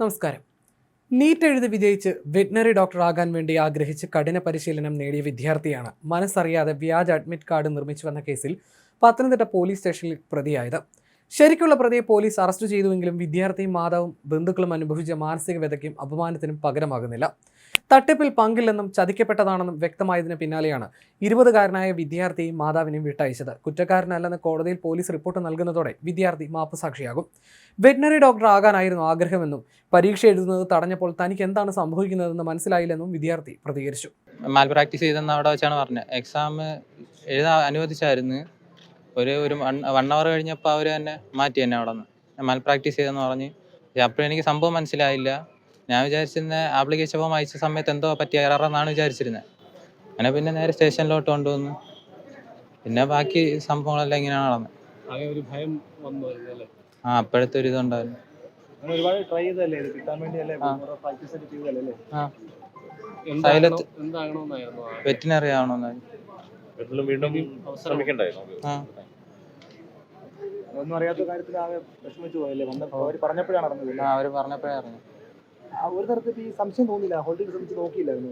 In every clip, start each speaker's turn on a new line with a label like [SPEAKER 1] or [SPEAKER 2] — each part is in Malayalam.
[SPEAKER 1] നമസ്കാരം. നീറ്റ് എഴുതി വിജയിച്ച് വെറ്റിനറി ഡോക്ടർ ആകാൻ വേണ്ടി ആഗ്രഹിച്ച് കഠിന പരിശീലനം നേടിയ വിദ്യാർത്ഥിയാണ് മനസ്സറിയാതെ വ്യാജ അഡ്മിറ്റ് കാർഡ് നിർമ്മിച്ചു വന്ന കേസിൽ പത്തനംതിട്ട പോലീസ് സ്റ്റേഷനിൽ പ്രതിയായത്. ശരിക്കുള്ള പ്രതിയെ പോലീസ് അറസ്റ്റ് ചെയ്തുവെങ്കിലും വിദ്യാർത്ഥിയും മാതാവും ബന്ധുക്കളും അനുഭവിച്ച മാനസിക വ്യതയ്ക്കും അപമാനത്തിനും പകരമാകുന്നില്ല. തട്ടിപ്പിൽ പങ്കില്ലെന്നും ചതിക്കപ്പെട്ടതാണെന്നും വ്യക്തമായതിന് പിന്നാലെയാണ് ഇരുപതുകാരനായ വിദ്യാർത്ഥിയും മാതാവിനെയും വിട്ടയച്ചത്. കുറ്റക്കാരനല്ലെന്ന് കോടതിയിൽ പോലീസ് റിപ്പോർട്ട് നൽകുന്നതോടെ വിദ്യാർത്ഥി മാപ്പുസാക്ഷിയാകും. വെറ്റിനറി ഡോക്ടർ ആകാനായിരുന്നു ആഗ്രഹമെന്നും പരീക്ഷ എഴുതുന്നത് തടഞ്ഞപ്പോൾ തനിക്ക് എന്താണ് സംഭവിക്കുന്നതെന്ന് മനസ്സിലായില്ലെന്നും വിദ്യാർത്ഥി പ്രതികരിച്ചു.
[SPEAKER 2] മാൽ പ്രാക്ടീസ് ചെയ്തെന്ന് അവിടെ വെച്ചാണ് പറഞ്ഞത്. എക്സാം എഴുതാൻ അനുവദിച്ചായിരുന്നു. ഒരു ഒരു വൺ അവർ കഴിഞ്ഞപ്പോൾ അവർ തന്നെ മാറ്റി എന്നെ അവിടെ നിന്ന്. മാൽ പ്രാക്ടീസ് ചെയ്തെന്ന് പറഞ്ഞ്. അപ്പോഴും എനിക്ക് സംഭവം മനസ്സിലായില്ല. ഞാൻ വിചാരിച്ചിരുന്ന ആപ്ലിക്കേഷൻ ഫോം അയച്ച സമയത്ത് എന്തോ പറ്റിയ എററെന്നാണ് വിചാരിച്ചിരുന്നത് അങ്ങനെ പിന്നെ നേരെ സ്റ്റേഷനിലോട്ട് കൊണ്ടുവന്നു. പിന്നെ ബാക്കി സംഭവങ്ങളെല്ലാം ഇങ്ങനെയാണ് നടന്നത്
[SPEAKER 3] ആകെ ഒരു ഭയം വന്നു അല്ലേ?
[SPEAKER 2] ആ അപ്പോഴത്തെ ഒരു ഇതുണ്ടായിരുന്നു.
[SPEAKER 3] അവർ
[SPEAKER 2] വെറ്റിനറി
[SPEAKER 4] വീണ്ടും
[SPEAKER 2] ആ.
[SPEAKER 4] ഒന്നും അറിയാത്ത കാര്യത്തിൽ ആകെ വിഷമിച്ചു പോയല്ലേ വന്ന അവർ പറഞ്ഞപ്പോഴാണ് അറിഞ്ഞത്
[SPEAKER 2] അവർ പറഞ്ഞപ്പോഴേ അറിഞ്ഞു
[SPEAKER 4] ഒരു തരത്തിൽ ഈ സംശയം തോന്നില്ല ഹോൾഡിൽ ശ്രമിച്ച് നോക്കിയില്ലായിരുന്നു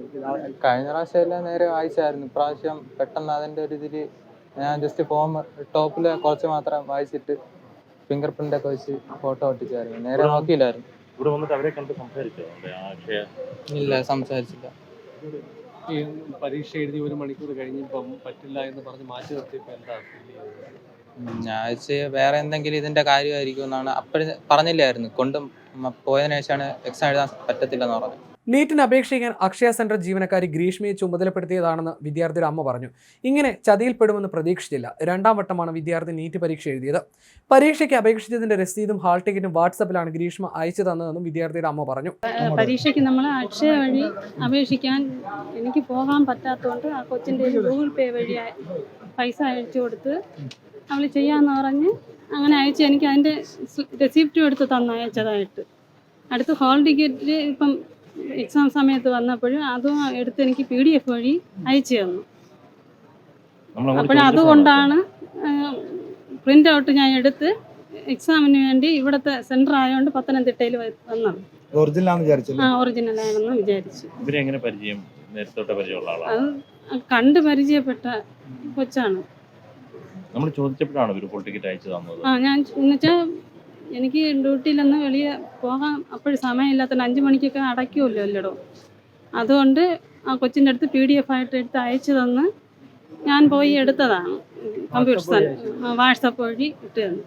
[SPEAKER 2] കഴിഞ്ഞ പ്രാവശ്യം എല്ലാം നേരെ വായിച്ചായിരുന്നു. ഇപ്രാവശ്യം പെട്ടെന്ന് അതിന്റെ ഒരു ഇതിൽ ഞാൻ ജസ്റ്റ് ഫോം ടോപ്പിൽ കുറച്ച് മാത്രം വായിച്ചിട്ട് ഫിംഗർ പ്രിന്റ് ഒക്കെ വെച്ച് ഫോട്ടോ ഒട്ടിച്ചായിരുന്നു. നേരെ നോക്കിയില്ലായിരുന്നു.
[SPEAKER 4] ഇവിടെ വന്നിട്ട് അവരെ കണ്ട് സംസാരിച്ചോ
[SPEAKER 2] ഇല്ല സംസാരിച്ചില്ല.
[SPEAKER 3] ഈ പരീക്ഷ എഴുതി ഒരു മണിക്കൂർ കഴിഞ്ഞിപ്പം പറ്റില്ല എന്ന് പറഞ്ഞ് മാറ്റി നിർത്തിയപ്പോൾ എന്താ
[SPEAKER 2] ഞാൻ വേറെ എന്തെങ്കിലും ഇതിന്റെ കാര്യമായിരിക്കും എന്നാണ് അപ്പോഴും പറഞ്ഞില്ലായിരുന്നു. കൊണ്ടും പോയതിനു ശേഷമാണ് എക്സാം എഴുതാൻ പറ്റത്തില്ലെന്ന് പറഞ്ഞത്
[SPEAKER 1] നീറ്റിന് അപേക്ഷിക്കാൻ അക്ഷയ സെന്റർ ജീവനക്കാരി ഗ്രീഷ്മയെ ചുമതലപ്പെടുത്തിയതാണെന്ന് വിദ്യാർത്ഥിയുടെ അമ്മ പറഞ്ഞു. ഇങ്ങനെ ചതിയിൽപ്പെടുമെന്ന് പ്രതീക്ഷിച്ചില്ല. രണ്ടാം വട്ടമാണ് വിദ്യാർത്ഥി നീറ്റ് പരീക്ഷ എഴുതിയത്. പരീക്ഷയ്ക്ക് അപേക്ഷിച്ചതിന്റെ രസീതും ഹാൾ ടിക്കറ്റും വാട്സപ്പിലാണ് ഗ്രീഷ്മ അയച്ചു തന്നതെന്നും വിദ്യാർത്ഥിയുടെ അമ്മ പറഞ്ഞു.
[SPEAKER 5] പരീക്ഷയ്ക്ക് നമ്മൾ അക്ഷയ വഴി അപേക്ഷിക്കാൻ എനിക്ക് പോകാൻ പറ്റാത്തതുകൊണ്ട് ആ കൊച്ചിന്റെ ഗൂഗിൾ പേ വഴി പൈസ അയച്ചു കൊടുത്ത് അവൾ ചെയ്യാമെന്ന് പറഞ്ഞ് അങ്ങനെ അയച്ച് എനിക്ക് അതിന്റെ റെസിപ്റ്റും എടുത്ത് തന്നു അയച്ചതായിട്ട്. അടുത്ത് ഹോൾ ടിക്കറ്റ് ഇപ്പം എക്സാം സമയത്ത് വന്നപ്പോഴും അതും എടുത്ത് എനിക്ക് പി ഡി എഫ് വഴി അയച്ചു തന്നു. അപ്പോഴതുകൊണ്ടാണ് പ്രിന്റ് ഔട്ട് ഞാൻ എടുത്ത് എക്സാമിന് വേണ്ടി ഇവിടുത്തെ സെന്റർ ആയതുകൊണ്ട് പത്തനംതിട്ടയിൽ വന്നത്.
[SPEAKER 4] ഒറിജിനലാന്ന് വിചാരിച്ചല്ലേ?
[SPEAKER 5] ആ ഒറിജിനൽ ആണെന്ന് വിചാരിച്ചു.
[SPEAKER 4] ഇവരെ എങ്ങനെ പരിചയം? നേരത്തോട്ടെ പരിചയമുള്ള ആളാണ്?
[SPEAKER 5] അത് കണ്ട് പരിചയപ്പെട്ട കൊച്ചാണ്.
[SPEAKER 4] നമ്മൾ ചോദിച്ചപ്പോഴാണ് ഇവർ ഫുൾ ടിക്കറ്റ് അയച്ചു തന്നത്.
[SPEAKER 5] ആ ഞാൻ എന്നുവെച്ചാൽ എനിക്ക് ഡ്യൂട്ടിയിലൊന്ന് വെളിയെ പോകാൻ അപ്പോഴും സമയമില്ലാത്തതുകൊണ്ട് അഞ്ച് മണിക്കൊക്കെ അടയ്ക്കുമല്ലോ അല്ലടോ. അതുകൊണ്ട് ആ കൊച്ചിന്റെ അടുത്ത് പി ഡി എഫ് ആയിട്ട് എടുത്ത് അയച്ചു തന്ന് ഞാൻ പോയി എടുത്തതാണ്. കമ്പ്യൂട്ടർ വാട്സപ്പ് വഴി ഇട്ട് തന്നു.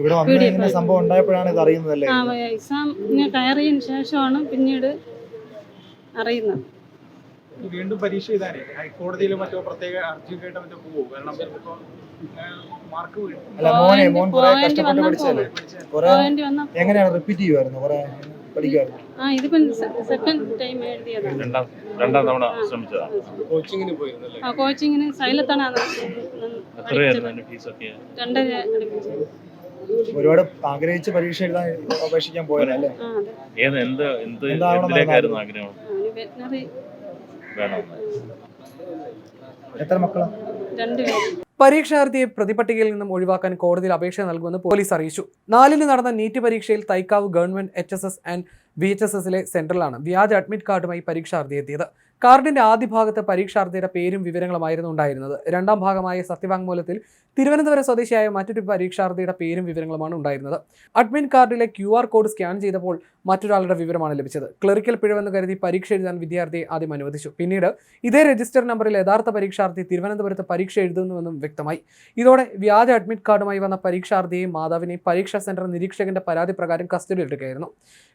[SPEAKER 4] ഇവിടെ
[SPEAKER 5] വന്ന് PDF ഇങ്ങനെ
[SPEAKER 4] സംഭവം ഉണ്ടായപ്പോഴാണ് ഇത് അറിയുന്നതല്ലേ
[SPEAKER 5] ആ എക്സാമിന് കയറിയതിന് ശേഷമാണ് പിന്നീട് അറിയുന്നത്.
[SPEAKER 6] വീണ്ടും പരീക്ഷ എഴുതാനേ. ഹൈക്കോടതിയിൽ മറ്റോ പ്രത്യേക അർജിയൊക്കെയായിട്ട് മറ്റോ പോകും കാരണം ചിലപ്പോ മാർക്ക് വീഴും.
[SPEAKER 4] എങ്ങനെയാണ് റിപ്പീറ്റ് ചെയ്യുമായിരുന്നു കുറെ പഠിക്കുമായിരുന്നു
[SPEAKER 5] ആ ഇതിപ്പം സെക്കൻഡ് ടൈം എഴുതിയതാണ്
[SPEAKER 4] രണ്ടാം രണ്ടാം തവണ
[SPEAKER 5] ആ.
[SPEAKER 3] കോച്ചിങ്ങിന് പോയിരുന്നല്ലേ?
[SPEAKER 5] ആ കോച്ചിങ്ങിന് സൈലത്താണ്? രണ്ടര
[SPEAKER 4] ഒരുപാട് ആഗ്രഹിച്ച് പരീക്ഷ എഴുതാൻ അപേക്ഷിക്കാൻ പോയതല്ലേ?
[SPEAKER 5] അതെ.
[SPEAKER 4] ഏത് എന്ത് എന്ത്
[SPEAKER 5] എന്താവണം
[SPEAKER 4] എന്തിലേക്കായിരുന്നു ആഗ്രഹം? എത്ര
[SPEAKER 1] പരീക്ഷാർത്ഥിയെ പ്രതിപട്ടികയിൽ നിന്നും ഒഴിവാക്കാൻ കോടതിയിൽ അപേക്ഷ നൽകുമെന്ന് പോലീസ് അറിയിച്ചു. നാലിന് നടന്ന നീറ്റ് പരീക്ഷയിൽ Thycaud government H S S and V H S എസിലെ സെന്ററിലാണ് വ്യാജ അഡ്മിറ്റ് കാർഡുമായി പരീക്ഷാർത്ഥി എത്തിയത്. കാർഡിന്റെ ആദ്യ ഭാഗത്ത് പരീക്ഷാർത്ഥിയുടെ പേരും വിവരങ്ങളുമായിരുന്നു ഉണ്ടായിരുന്നത്. രണ്ടാം ഭാഗമായ സത്യവാങ്മൂലത്തിൽ തിരുവനന്തപുരം സ്വദേശിയായ മറ്റൊരു പരീക്ഷാർത്ഥിയുടെ പേരും വിവരങ്ങളുമാണ് ഉണ്ടായിരുന്നത്. അഡ്മിൻ കാർഡിലെ ക്യു ആർ കോഡ് സ്കാൻ ചെയ്തപ്പോൾ മറ്റൊരാളുടെ വിവരമാണ് ലഭിച്ചത്. ക്ലറിക്കൽ പിഴവെന്ന് കരുതി പരീക്ഷ എഴുതാൻ വിദ്യാർത്ഥിയെ ആദ്യം അനുവദിച്ചു. പിന്നീട് ഇതേ രജിസ്റ്റർ നമ്പറിൽ യഥാർത്ഥ പരീക്ഷാർത്ഥി തിരുവനന്തപുരത്ത് പരീക്ഷ എഴുതുന്നുവെന്നും വ്യക്തമായി. ഇതോടെ വ്യാജ അഡ്മിറ്റ് കാർഡുമായി വന്ന പരീക്ഷാർത്ഥിയെയും മാതാവിനെയും പരീക്ഷാ സെന്റർ നിരീക്ഷകന്റെ പരാതി പ്രകാരം കസ്റ്റഡിയിലെടുക്കുകയായിരുന്നു.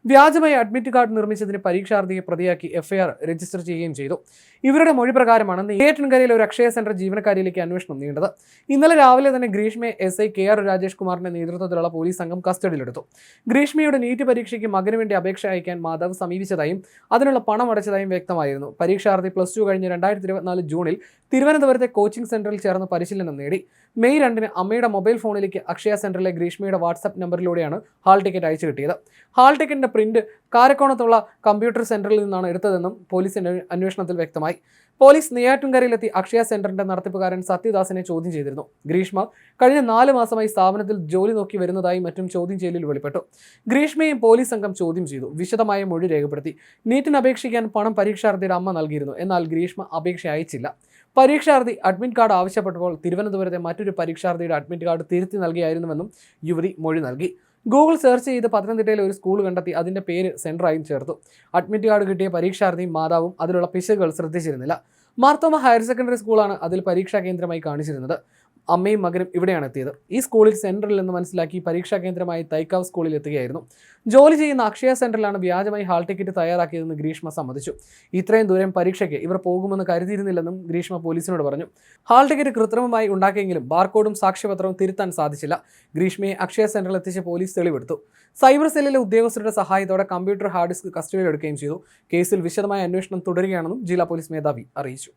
[SPEAKER 1] വ്യാജമായി അഡ്മിറ്റ് കാർഡ് നിർമ്മിച്ചതിന് പരീക്ഷാർത്ഥിയെ പ്രതിയാക്കി എഫ്ഐആർ രജിസ്റ്റർ ചെയ്യുകയും ചെയ്തു. ഇവരുടെ മൊഴി പ്രകാരമാണ് നെയ്യാറ്റിൻകരയിലെ ഒരു അക്ഷയ സെന്റർ ജീവനക്കാരിയിലേക്ക് അന്വേഷണം നീണ്ടത്. ഇന്നലെ രാവിലെ തന്നെ ഗ്രീഷ്മയെ S I K R Rajesh കുമാറിന്റെ നേതൃത്വത്തിലുള്ള പോലീസ് സംഘം കസ്റ്റഡിയിലെടുത്തു. ഗ്രീഷ്മയുടെ നീറ്റ് പരീക്ഷയ്ക്ക് മകന് വേണ്ടി അപേക്ഷ അയക്കാൻ മാതാവ് സമീപിച്ചതായും അതിനുള്ള പണം അടച്ചതായും വ്യക്തമായിരുന്നു. പരീക്ഷാർത്ഥി പ്ലസ് ടു കഴിഞ്ഞ രണ്ടായിരത്തി ഇരുപത്തിനാല് ജൂണിൽ തിരുവനന്തപുരത്തെ കോച്ചിംഗ് സെന്ററിൽ ചേർന്ന് പരിശീലനം നേടി. മെയ് രണ്ടിന് അമ്മയുടെ മൊബൈൽ ഫോണിലേക്ക് അക്ഷയ സെന്ററിലെ ഗ്രീഷ്മയുടെ വാട്സപ്പ് നമ്പറിലൂടെയാണ് ഹാൾ ടിക്കറ്റ് അയച്ചു കിട്ടിയത്. ഹാൾ ടിക്കറ്റിന്റെ പ്രിന്റ് കാരക്കോണത്തുള്ള കമ്പ്യൂട്ടർ സെന്ററിൽ നിന്നാണ് എടുത്തതെന്നും പോലീസ് അന്വേഷണത്തിൽ വ്യക്തമായി. പോലീസ് നെയ്യാറ്റുംകരയിലെത്തി അക്ഷയ സെന്ററിന്റെ നടത്തിപ്പുകാരൻ സത്യദാസിനെ ചോദ്യം ചെയ്തിരുന്നു. ഗ്രീഷ്മ കഴിഞ്ഞ നാല് മാസമായി സ്ഥാപനത്തിൽ ജോലി നോക്കി വരുന്നതായി മറ്റും ചോദ്യം ചെയ്യലിൽ വെളിപ്പെട്ടു. ഗ്രീഷ്മയും പോലീസ് സംഘം ചോദ്യം ചെയ്തു. വിശദമായ മൊഴി രേഖപ്പെടുത്തി. നീറ്റിന് അപേക്ഷിക്കാൻ പണം പരീക്ഷാർത്ഥിയുടെ അമ്മ നൽകിയിരുന്നു. എന്നാൽ ഗ്രീഷ്മ അപേക്ഷ അയച്ചില്ല. പരീക്ഷാർത്ഥി അഡ്മിറ്റ് കാർഡ് ആവശ്യപ്പെട്ടപ്പോൾ തിരുവനന്തപുരത്തെ മറ്റൊരു പരീക്ഷാർത്ഥിയുടെ അഡ്മിറ്റ് കാർഡ് തിരുത്തി നൽകിയായിരുന്നുവെന്നും യുവതി മൊഴി നൽകി. ഗൂഗിൾ സെർച്ച് ചെയ്ത് പത്തനംതിട്ടയിലെ ഒരു സ്കൂൾ കണ്ടെത്തി. അതിന്റെ പേര് സെൻട്രായും ചേർത്തു. അഡ്മിറ്റ് കാർഡ് കിട്ടിയ പരീക്ഷാർത്ഥിയും മാതാവും അതിലുള്ള പിശകുകൾ ശ്രദ്ധിച്ചിരുന്നില്ല. മാർത്തോമ ഹയർ സെക്കൻഡറി സ്കൂളാണ് അതിൽ പരീക്ഷാ കേന്ദ്രമായി കാണിച്ചിരുന്നത്. അമ്മയും മകനും ഇവിടെയാണ് എത്തിയത്. ഈ സ്കൂളിൽ സെൻട്രൽ എന്ന് മനസ്സിലാക്കി പരീക്ഷാ കേന്ദ്രമായി തൈക്കാവ് സ്കൂളിൽ എത്തുകയായിരുന്നു. ജോലി ചെയ്യുന്ന അക്ഷയ സെന്ററിലാണ് വ്യാജമായി ഹാൾ ടിക്കറ്റ് തയ്യാറാക്കിയതെന്ന് ഗ്രീഷ്മ സമ്മതിച്ചു. ഇത്രയും ദൂരം പരീക്ഷയ്ക്ക് ഇവർ പോകുമെന്ന് കരുതിയിരുന്നില്ലെന്നും ഗ്രീഷ്മ പോലീസിനോട് പറഞ്ഞു. ഹാൾ ടിക്കറ്റ് കൃത്രിമമായി ഉണ്ടാക്കിയെങ്കിലും ബാർകോഡും സാക്ഷ്യപത്രവും തിരുത്താൻ സാധിച്ചില്ല. ഗ്രീഷ്മയെ അക്ഷയ സെന്ററിൽ എത്തിച്ച് പോലീസ് തെളിവെടുത്തു. സൈബർ സെല്ലിലെ ഉദ്യോഗസ്ഥരുടെ സഹായത്തോടെ കമ്പ്യൂട്ടർ ഹാർഡ് ഡിസ്ക് കസ്റ്റഡിയിലെടുക്കുകയും ചെയ്തു. കേസിൽ വിശദമായ അന്വേഷണം തുടരുകയാണെന്നും ജില്ലാ പോലീസ് മേധാവി അറിയിച്ചു.